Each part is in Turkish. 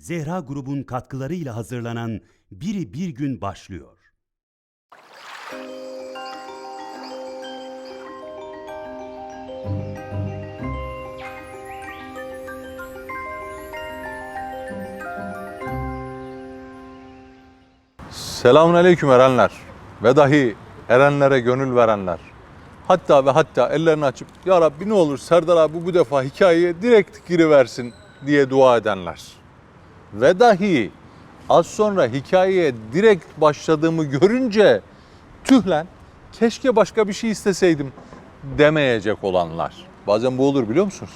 Zehra grubun katkılarıyla hazırlanan Biri Bir Gün başlıyor. Selamun aleyküm erenler ve dahi erenlere gönül verenler. Hatta ve hatta ellerini açıp Ya Rabbi ne olur Serdar abi bu defa hikayeye direkt giriversin diye dua edenler. Ve dahi az sonra hikayeye direkt başladığımı görünce tüh lan keşke başka bir şey isteseydim demeyecek olanlar. Bazen bu olur biliyor musunuz?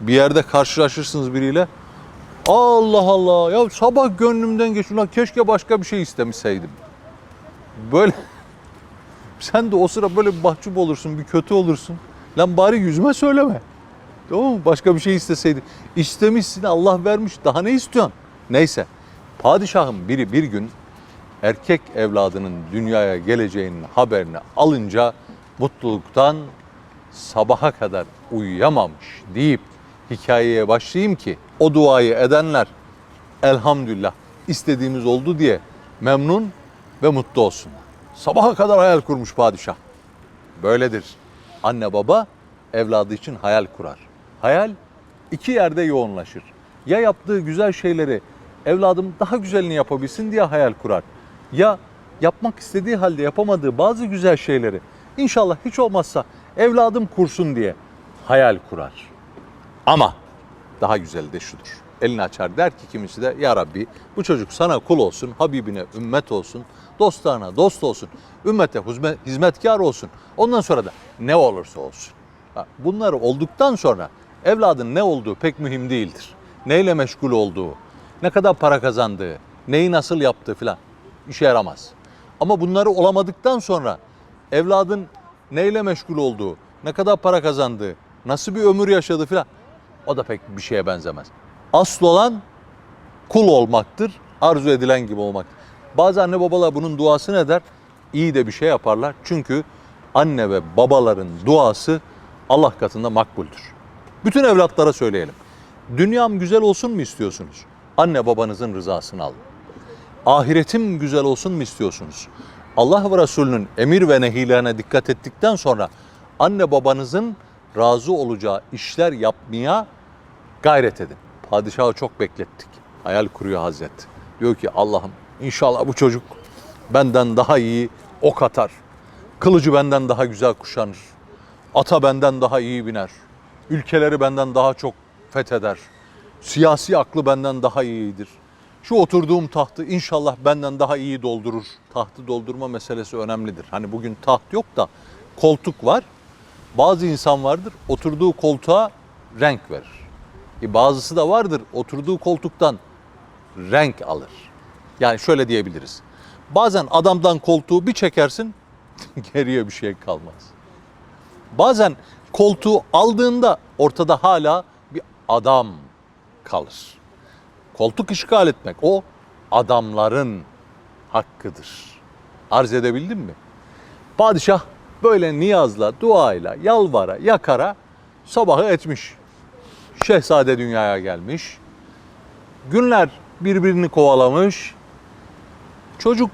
Bir yerde karşılaşırsınız biriyle Allah Allah ya sabah gönlümden geçti ulan keşke başka bir şey istemişseydim. Böyle sen de o sıra böyle bir mahcup olursun, bir kötü olursun. Lan bari yüzüme söyleme. Tamam mı? Başka bir şey isteseydin. İstemişsin Allah vermiş daha ne istiyorsun? Neyse padişahın biri bir gün erkek evladının dünyaya geleceğinin haberini alınca mutluluktan sabaha kadar uyuyamamış deyip hikayeye başlayayım ki o duayı edenler elhamdülillah istediğimiz oldu diye memnun ve mutlu olsunlar. Sabaha kadar hayal kurmuş padişah. Böyledir. Anne baba evladı için hayal kurar. Hayal iki yerde yoğunlaşır. Ya yaptığı güzel şeyleri evladım daha güzelini yapabilsin diye hayal kurar. Ya yapmak istediği halde yapamadığı bazı güzel şeyleri inşallah hiç olmazsa evladım kursun diye hayal kurar. Ama daha güzeli de şudur. Elini açar der ki kimisi de ya Rabbi bu çocuk sana kul olsun, Habibine ümmet olsun, dostlarına dost olsun, ümmete hizmet- hizmetkar olsun. Ondan sonra da ne olursa olsun. Ha, Bunlar olduktan sonra evladın ne olduğu pek mühim değildir. Neyle meşgul olduğu, ne kadar para kazandığı, neyi nasıl yaptığı filan işe yaramaz. Ama bunları olamadıktan sonra evladın neyle meşgul olduğu, ne kadar para kazandığı, nasıl bir ömür yaşadığı filan o da pek bir şeye benzemez. Asıl olan kul olmaktır, arzu edilen gibi olmaktır. Bazı anne babalar bunun duasını eder, iyi de bir şey yaparlar. Çünkü anne ve babaların duası Allah katında makbuldür. Bütün evlatlara söyleyelim. Dünyam güzel olsun mu istiyorsunuz? Anne babanızın rızasını alın. Ahiretim güzel olsun mu istiyorsunuz? Allah ve Resulünün emir ve nehilerine dikkat ettikten sonra anne babanızın razı olacağı işler yapmaya gayret edin. Padişahı çok beklettik. Hayal kuruyor Hazret. Diyor ki Allah'ım inşallah bu çocuk benden daha iyi ok atar. Kılıcı benden daha güzel kuşanır. Ata benden daha iyi biner. Ülkeleri benden daha çok fetheder. Siyasi aklı benden daha iyidir. Şu oturduğum tahtı inşallah benden daha iyi doldurur. Tahtı doldurma meselesi önemlidir. Hani bugün taht yok da koltuk var. Bazı insan vardır oturduğu koltuğa renk verir. E bazısı da vardır oturduğu koltuktan renk alır. Yani şöyle diyebiliriz. Bazen adamdan koltuğu bir çekersin geriye bir şey kalmaz. Bazen koltuğu aldığında ortada hala bir adam kalır. Koltuk işgal etmek o adamların hakkıdır. Arz edebildim mi? Padişah böyle niyazla, duayla, yalvara, yakara sabahı etmiş. Şehzade dünyaya gelmiş. Günler birbirini kovalamış. Çocuk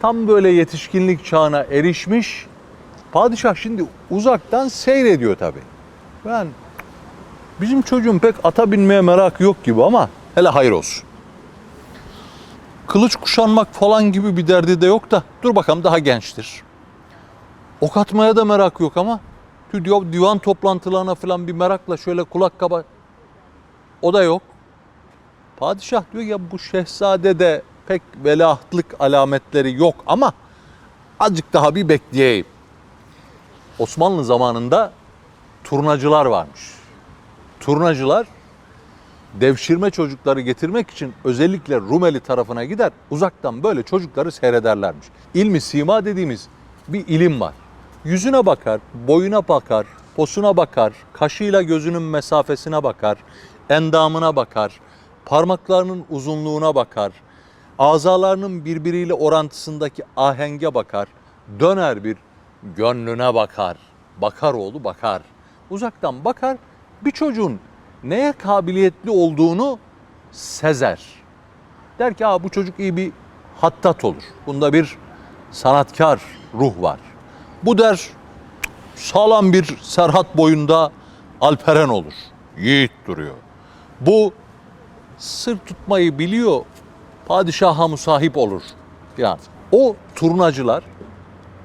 tam böyle yetişkinlik çağına erişmiş. Padişah şimdi uzaktan seyrediyor tabii. Ben bizim çocuğun pek ata binmeye merak yok gibi ama hele hayır olsun. Kılıç kuşanmak falan gibi bir derdi de yok da dur bakalım daha gençtir. Ok atmaya da merak yok ama tü- diyor, divan toplantılarına falan bir merakla şöyle kulak kaba o da yok. Padişah diyor ya bu şehzade de pek velahtlık alametleri yok ama azıcık daha bir bekleyeyim. Osmanlı zamanında turnacılar varmış. Turnacılar devşirme çocukları getirmek için özellikle Rumeli tarafına gider uzaktan böyle çocukları seyrederlermiş. İlmi sima dediğimiz bir ilim var. Yüzüne bakar, boyuna bakar, posuna bakar, kaşıyla gözünün mesafesine bakar, endamına bakar, parmaklarının uzunluğuna bakar, azalarının birbiriyle orantısındaki ahenge bakar, döner bir gönlüne bakar. Bakar oğlu bakar. Uzaktan bakar bir çocuğun neye kabiliyetli olduğunu sezer. Der ki bu çocuk iyi bir hattat olur. Bunda bir sanatkar ruh var. Bu der sağlam bir Serhat boyunda Alperen olur. Yiğit duruyor. Bu sır tutmayı biliyor. Padişaha musahip olur. Yani o turnacılar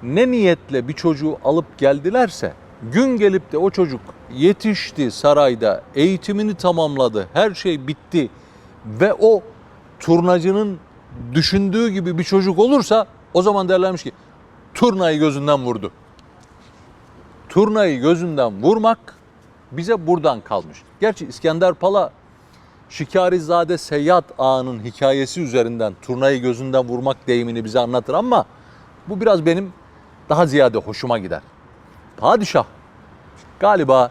ne niyetle bir çocuğu alıp geldilerse gün gelip de o çocuk yetişti sarayda, eğitimini tamamladı, her şey bitti ve o turnacının düşündüğü gibi bir çocuk olursa o zaman derlermiş ki turnayı gözünden vurdu. Turnayı gözünden vurmak bize buradan kalmış. Gerçi İskender Pala Şikarizade Seyyad Ağa'nın hikayesi üzerinden turnayı gözünden vurmak deyimini bize anlatır ama bu biraz benim daha ziyade hoşuma gider. Padişah galiba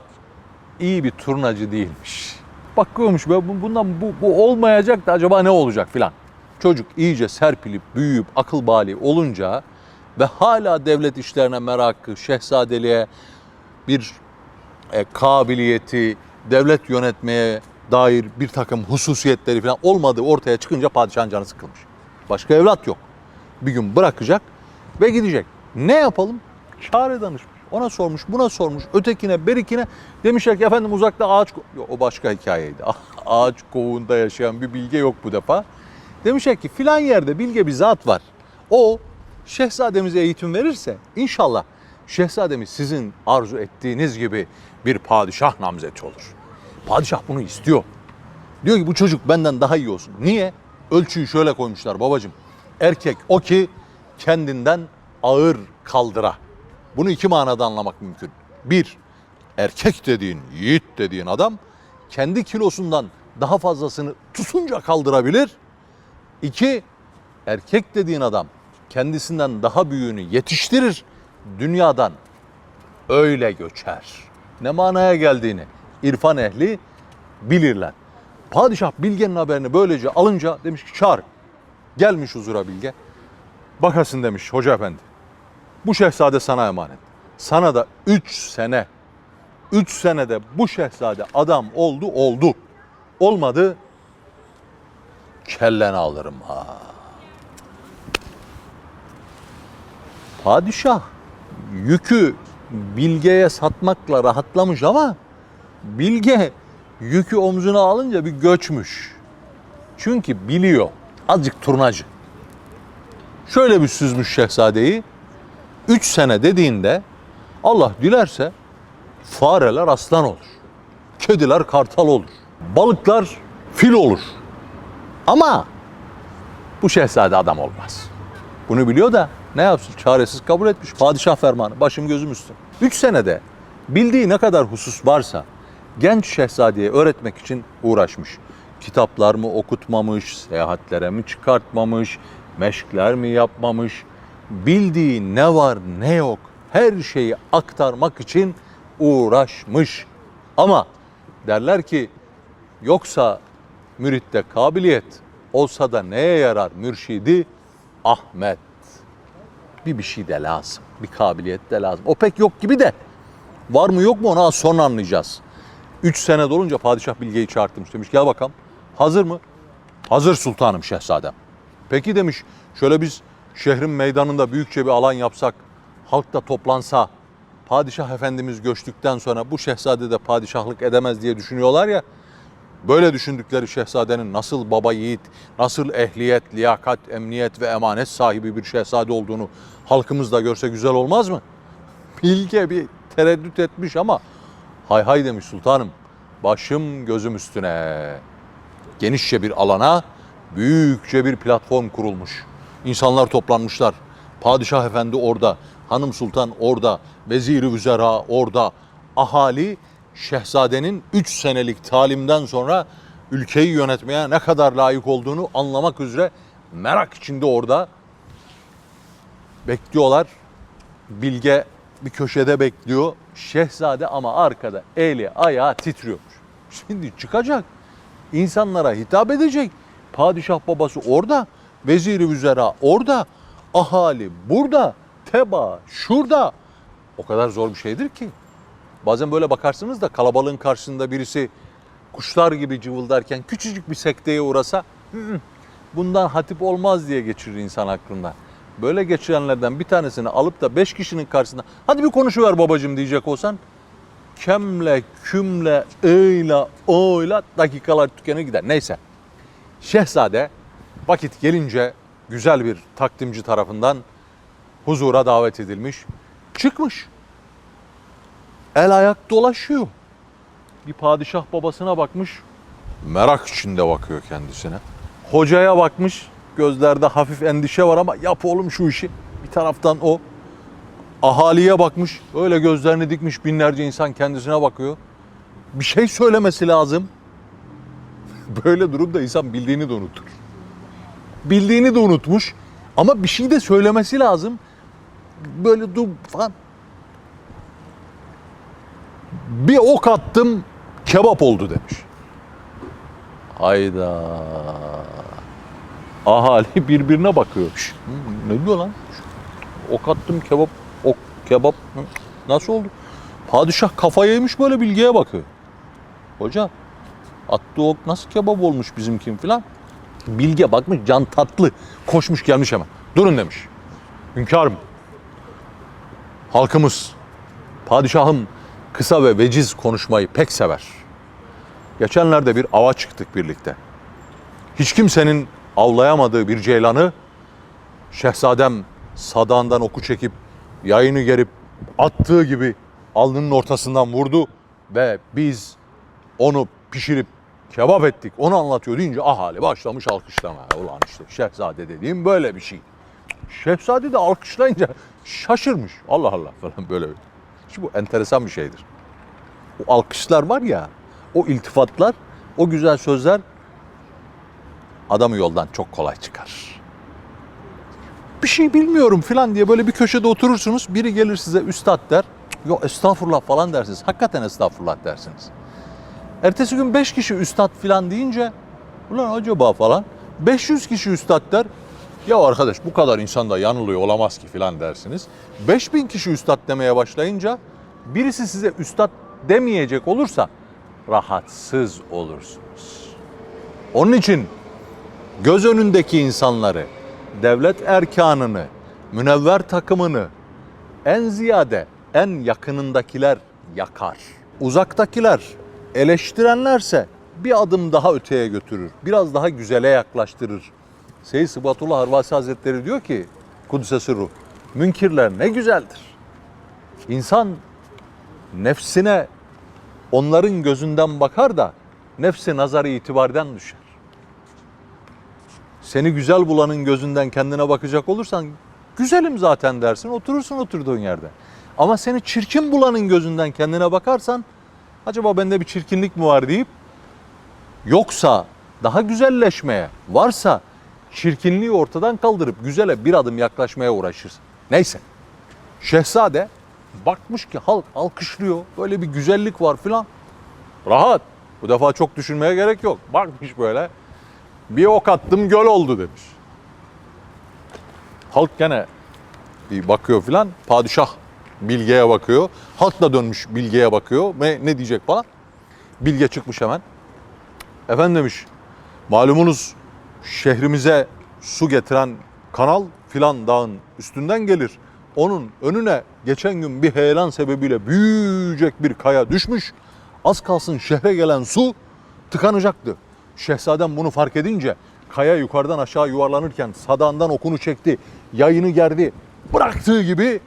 iyi bir turnacı değilmiş. Bakıyormuş bu- bundan bu, bu olmayacak da acaba ne olacak filan. Çocuk iyice serpilip büyüyüp akıl bali olunca ve hala devlet işlerine merakı, şehzadeliğe bir e, kabiliyeti, devlet yönetmeye dair bir takım hususiyetleri falan olmadığı ortaya çıkınca padişahın canı sıkılmış. Başka evlat yok. Bir gün bırakacak ve gidecek. Ne yapalım? Çare danışmış. Ona sormuş, buna sormuş, ötekine, berikine. Demişler ki efendim uzakta ağaç... Yok, o başka hikayeydi. ağaç kovuğunda yaşayan bir bilge yok bu defa. Demişler ki filan yerde bilge bir zat var. O şehzademize eğitim verirse inşallah şehzademiz sizin arzu ettiğiniz gibi bir padişah namzeti olur. Padişah bunu istiyor. Diyor ki bu çocuk benden daha iyi olsun. Niye? Ölçüyü şöyle koymuşlar babacığım. Erkek o ki kendinden ağır kaldıra. Bunu iki manada anlamak mümkün. Bir, erkek dediğin, yiğit dediğin adam kendi kilosundan daha fazlasını tutunca kaldırabilir. İki, erkek dediğin adam kendisinden daha büyüğünü yetiştirir, dünyadan öyle göçer. Ne manaya geldiğini irfan ehli bilirler. Padişah Bilge'nin haberini böylece alınca demiş ki çağır. Gelmiş huzura Bilge. Bakasın demiş hoca efendi. Bu şehzade sana emanet. Sana da üç sene, üç senede bu şehzade adam oldu oldu. Olmadı kelleni alırım ha. Padişah yükü Bilge'ye satmakla rahatlamış ama Bilge yükü omzuna alınca bir göçmüş. Çünkü biliyor azıcık turnacı. Şöyle bir süzmüş şehzadeyi. Üç sene dediğinde Allah dilerse fareler aslan olur. Kediler kartal olur. Balıklar fil olur. Ama bu şehzade adam olmaz. Bunu biliyor da ne yapsın? Çaresiz kabul etmiş. Padişah fermanı. Başım gözüm üstü. Üç senede bildiği ne kadar husus varsa genç şehzadeye öğretmek için uğraşmış. Kitaplar mı okutmamış, seyahatlere mi çıkartmamış, meşkler mi yapmamış. Bildiği ne var ne yok her şeyi aktarmak için uğraşmış. Ama derler ki yoksa müritte kabiliyet olsa da neye yarar mürşidi Ahmet bir bir şey de lazım. Bir kabiliyet de lazım. O pek yok gibi de. Var mı yok mu onu az sonra anlayacağız. Üç sene dolunca padişah Bilge'yi çağırtmış. Demiş gel bakalım. Hazır mı? Hazır sultanım şehzadem. Peki demiş şöyle biz şehrin meydanında büyükçe bir alan yapsak, halk da toplansa, padişah efendimiz göçtükten sonra bu şehzade de padişahlık edemez diye düşünüyorlar ya. Böyle düşündükleri şehzadenin nasıl baba yiğit, nasıl ehliyet, liyakat, emniyet ve emanet sahibi bir şehzade olduğunu halkımız da görse güzel olmaz mı? Bilge bir tereddüt etmiş ama hay hay demiş sultanım. Başım gözüm üstüne. Genişçe bir alana büyükçe bir platform kurulmuş. İnsanlar toplanmışlar. Padişah efendi orada, hanım sultan orada, veziri vüzera orada. Ahali şehzadenin 3 senelik talimden sonra ülkeyi yönetmeye ne kadar layık olduğunu anlamak üzere merak içinde orada bekliyorlar. Bilge bir köşede bekliyor. Şehzade ama arkada eli ayağı titriyormuş. Şimdi çıkacak. insanlara hitap edecek. Padişah babası orada. Veziri vüzera orada. Ahali burada. Teba şurada. O kadar zor bir şeydir ki. Bazen böyle bakarsınız da kalabalığın karşısında birisi kuşlar gibi cıvıldarken küçücük bir sekteye uğrasa "Hı hı, bundan hatip olmaz diye geçirir insan aklından. Böyle geçirenlerden bir tanesini alıp da beş kişinin karşısında hadi bir konuşuver babacığım diyecek olsan kemle, kümle, öyle, oyla dakikalar tükenir gider. Neyse. Şehzade vakit gelince güzel bir takdimci tarafından huzura davet edilmiş. Çıkmış. El ayak dolaşıyor. Bir padişah babasına bakmış. Merak içinde bakıyor kendisine. Hocaya bakmış. Gözlerde hafif endişe var ama yap oğlum şu işi. Bir taraftan o. Ahaliye bakmış. Öyle gözlerini dikmiş binlerce insan kendisine bakıyor. Bir şey söylemesi lazım. Böyle durumda insan bildiğini de unutur. Bildiğini de unutmuş ama bir şey de söylemesi lazım. Böyle dur falan. Bir ok attım kebap oldu demiş. Hayda. Ahali birbirine bakıyormuş. Ne diyor lan? Ok attım kebap, ok kebap. Nasıl oldu? Padişah kafayı yemiş böyle bilgiye bakıyor. Hoca attığı ok nasıl kebap olmuş bizimkin filan. Bilge bakmış can tatlı. Koşmuş gelmiş hemen. Durun demiş. Hünkârım. Halkımız, padişahım kısa ve veciz konuşmayı pek sever. Geçenlerde bir ava çıktık birlikte. Hiç kimsenin avlayamadığı bir ceylanı şehzadem sadağından oku çekip yayını gerip attığı gibi alnının ortasından vurdu ve biz onu pişirip kebap ettik. Onu anlatıyor deyince ahali başlamış alkışlamaya. Ulan işte şehzade dediğim böyle bir şey. Şehzade de alkışlayınca şaşırmış. Allah Allah falan böyle. Şimdi bu enteresan bir şeydir. O alkışlar var ya, o iltifatlar, o güzel sözler adamı yoldan çok kolay çıkarır. Bir şey bilmiyorum falan diye böyle bir köşede oturursunuz. Biri gelir size üstad der. Yok estağfurullah falan dersiniz. Hakikaten estağfurullah dersiniz. Ertesi gün 5 kişi üstad falan deyince ulan acaba falan 500 kişi üstad der. Ya arkadaş bu kadar insan da yanılıyor olamaz ki filan dersiniz. 5000 kişi üstad demeye başlayınca birisi size üstad demeyecek olursa rahatsız olursunuz. Onun için göz önündeki insanları, devlet erkanını, münevver takımını en ziyade en yakınındakiler yakar. Uzaktakiler eleştirenlerse bir adım daha öteye götürür. Biraz daha güzele yaklaştırır. Seyyid Sıbatullah Harvasi Hazretleri diyor ki Kudüs'e sırru münkirler ne güzeldir. İnsan nefsine onların gözünden bakar da nefsi nazarı itibardan düşer. Seni güzel bulanın gözünden kendine bakacak olursan güzelim zaten dersin oturursun oturduğun yerde. Ama seni çirkin bulanın gözünden kendine bakarsan acaba bende bir çirkinlik mi var deyip yoksa daha güzelleşmeye varsa çirkinliği ortadan kaldırıp güzele bir adım yaklaşmaya uğraşırsın. Neyse. Şehzade bakmış ki halk alkışlıyor. Böyle bir güzellik var filan. Rahat. Bu defa çok düşünmeye gerek yok. Bakmış böyle. Bir ok attım göl oldu demiş. Halk gene bir bakıyor filan. Padişah Bilge'ye bakıyor. Halk da dönmüş Bilge'ye bakıyor. Ve ne diyecek falan. Bilge çıkmış hemen. Efendim demiş. Malumunuz şehrimize su getiren kanal filan dağın üstünden gelir. Onun önüne geçen gün bir heyelan sebebiyle büyüyecek bir kaya düşmüş. Az kalsın şehre gelen su tıkanacaktı. Şehzadem bunu fark edince kaya yukarıdan aşağı yuvarlanırken sadağından okunu çekti, yayını gerdi. Bıraktığı gibi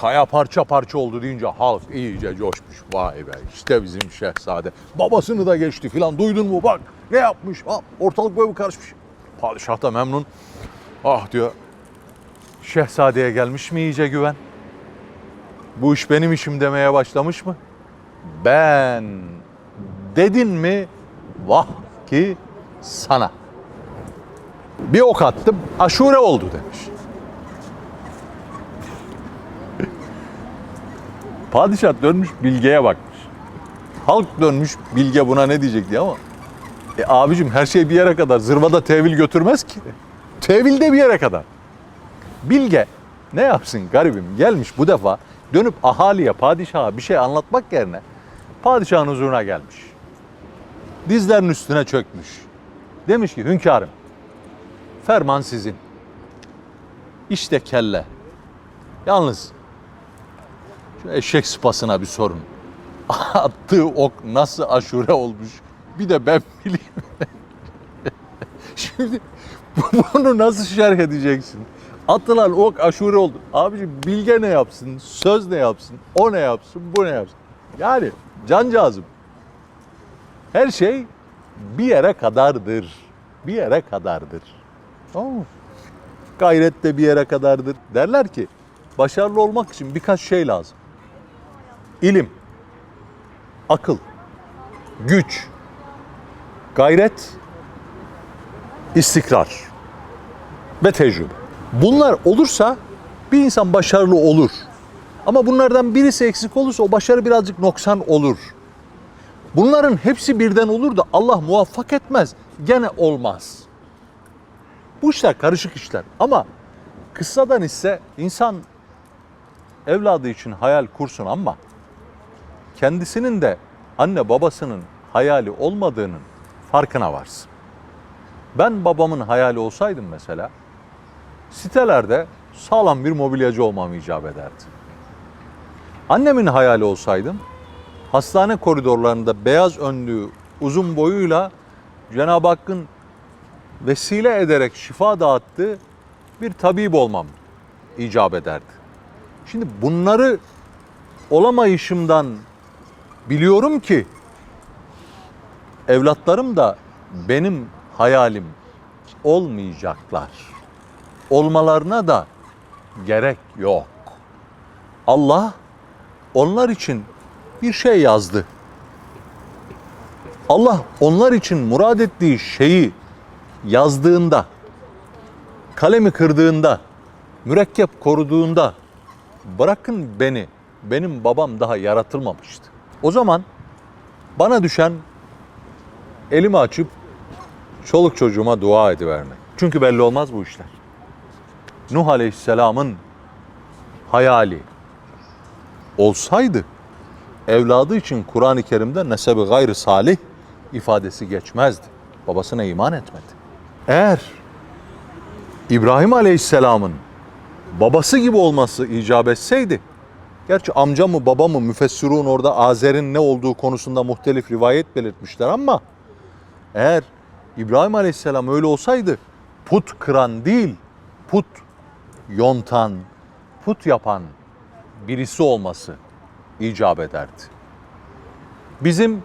kaya parça parça oldu deyince halk iyice coşmuş. Vay be işte bizim şehzade. Babasını da geçti filan duydun mu bak ne yapmış. Ha, ortalık böyle karışmış. Padişah da memnun. Ah diyor şehzadeye gelmiş mi iyice güven? Bu iş benim işim demeye başlamış mı? Ben dedin mi vah ki sana. Bir ok attım aşure oldu demiş. Padişah dönmüş bilgeye bakmış. Halk dönmüş bilge buna ne diyecek diye ama e abicim her şey bir yere kadar zırvada tevil götürmez ki. Tevil de bir yere kadar. Bilge ne yapsın garibim gelmiş bu defa dönüp ahaliye padişaha bir şey anlatmak yerine padişahın huzuruna gelmiş. dizlerinin üstüne çökmüş. Demiş ki hünkârım ferman sizin. İşte kelle. Yalnız şu eşek sıpasına bir sorun. Attığı ok nasıl aşure olmuş bir de ben bileyim. Şimdi bunu nasıl şerh edeceksin? Atılan ok aşure oldu. Abici bilge ne yapsın, söz ne yapsın, o ne yapsın, bu ne yapsın? Yani cancağızım her şey bir yere kadardır. Bir yere kadardır. Tamam? Gayret de bir yere kadardır. Derler ki başarılı olmak için birkaç şey lazım. İlim, akıl, güç, gayret, istikrar ve tecrübe. Bunlar olursa bir insan başarılı olur. Ama bunlardan birisi eksik olursa o başarı birazcık noksan olur. Bunların hepsi birden olur da Allah muvaffak etmez. Gene olmaz. Bu işler karışık işler ama kıssadan ise insan evladı için hayal kursun ama kendisinin de anne babasının hayali olmadığının farkına varsın. Ben babamın hayali olsaydım mesela sitelerde sağlam bir mobilyacı olmam icap ederdi. Annemin hayali olsaydım hastane koridorlarında beyaz önlüğü uzun boyuyla Cenab-ı Hakk'ın vesile ederek şifa dağıttığı bir tabip olmam icap ederdi. Şimdi bunları olamayışımdan biliyorum ki evlatlarım da benim hayalim olmayacaklar. Olmalarına da gerek yok. Allah onlar için bir şey yazdı. Allah onlar için murad ettiği şeyi yazdığında, kalemi kırdığında, mürekkep koruduğunda bırakın beni, benim babam daha yaratılmamıştı. O zaman bana düşen elimi açıp çoluk çocuğuma dua edivermek. Çünkü belli olmaz bu işler. Nuh Aleyhisselam'ın hayali olsaydı evladı için Kur'an-ı Kerim'de nesebi gayrı salih ifadesi geçmezdi. Babasına iman etmedi. Eğer İbrahim Aleyhisselam'ın babası gibi olması icap etseydi, gerçi amca mı baba mı müfessirun orada Azer'in ne olduğu konusunda muhtelif rivayet belirtmişler ama eğer İbrahim Aleyhisselam öyle olsaydı put kıran değil, put yontan, put yapan birisi olması icap ederdi. Bizim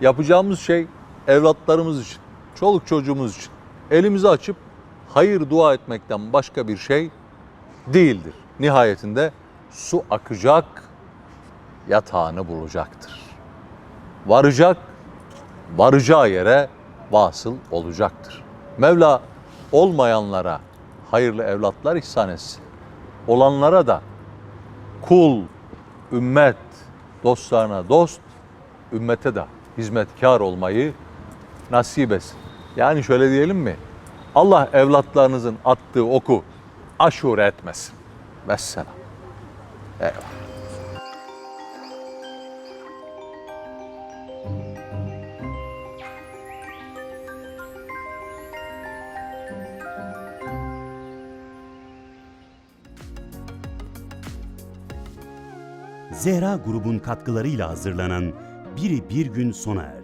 yapacağımız şey evlatlarımız için, çoluk çocuğumuz için elimizi açıp hayır dua etmekten başka bir şey değildir. Nihayetinde su akacak, yatağını bulacaktır. Varacak, varacağı yere vasıl olacaktır. Mevla olmayanlara hayırlı evlatlar ihsan etsin. Olanlara da kul, ümmet, dostlarına dost, ümmete de hizmetkar olmayı nasip etsin. Yani şöyle diyelim mi? Allah evlatlarınızın attığı oku aşure etmesin. Vesselam. Eyvallah. Zehra grubun katkılarıyla hazırlanan Biri Bir Gün sona erdi.